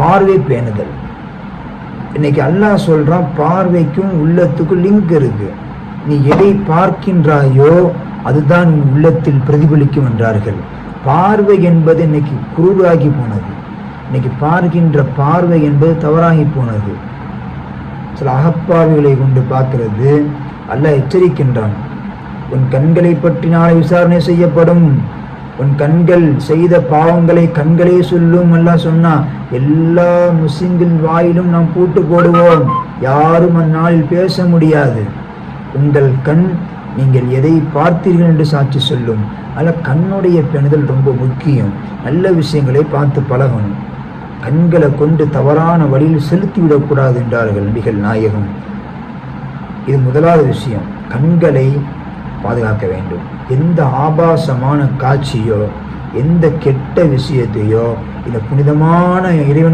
பார்வை பேணுதல். இன்னைக்கு அல்லாஹ் சொல்றான் பார்வைக்கும் உள்ளத்துக்கும் லிங்க் இருக்கு. நீ எதை பார்க்கின்றாயோ அதுதான் உன் உள்ளத்தில் பிரதிபலிக்கும் என்றார்கள். பார்வை என்பது இன்னைக்கு குரூராகி போனது. இன்னைக்கு பார்க்கின்ற பார்வை என்பது தவறாகி போனது. சில அகப்பார்வைகளை கொண்டு பார்க்கிறது. அல்லாஹ் எச்சரிக்கின்றான். உன் கண்களை பற்றி நாளை விசாரணை செய்யப்படும். உன் கண்கள் செய்த பாவங்களை கண்களே சொல்லும் எல்லாம் சொன்னா எல்லா முஸ்லிம்கள் வாயிலும் நாம் பூட்டு போடுவோம். யாரும் அந்நாளில் பேச முடியாது. உங்கள் கண் நீங்கள் எதை பார்த்தீர்கள் என்று சாட்சி சொல்லும். அதில் கண்ணுடைய பெணுதல் ரொம்ப முக்கியம். நல்ல விஷயங்களை பார்த்து பழகணும். கண்களை கொண்டு தவறான வழியில் செலுத்திவிடக்கூடாது என்றார்கள் நபிகள் நாயகம். இது முதலாவது விஷயம். கண்களை பாதுகாக்க வேண்டும். எந்த ஆபாசமான காட்சியோ எந்த கெட்ட விஷயத்தையோ இந்த புனிதமான இறைவன்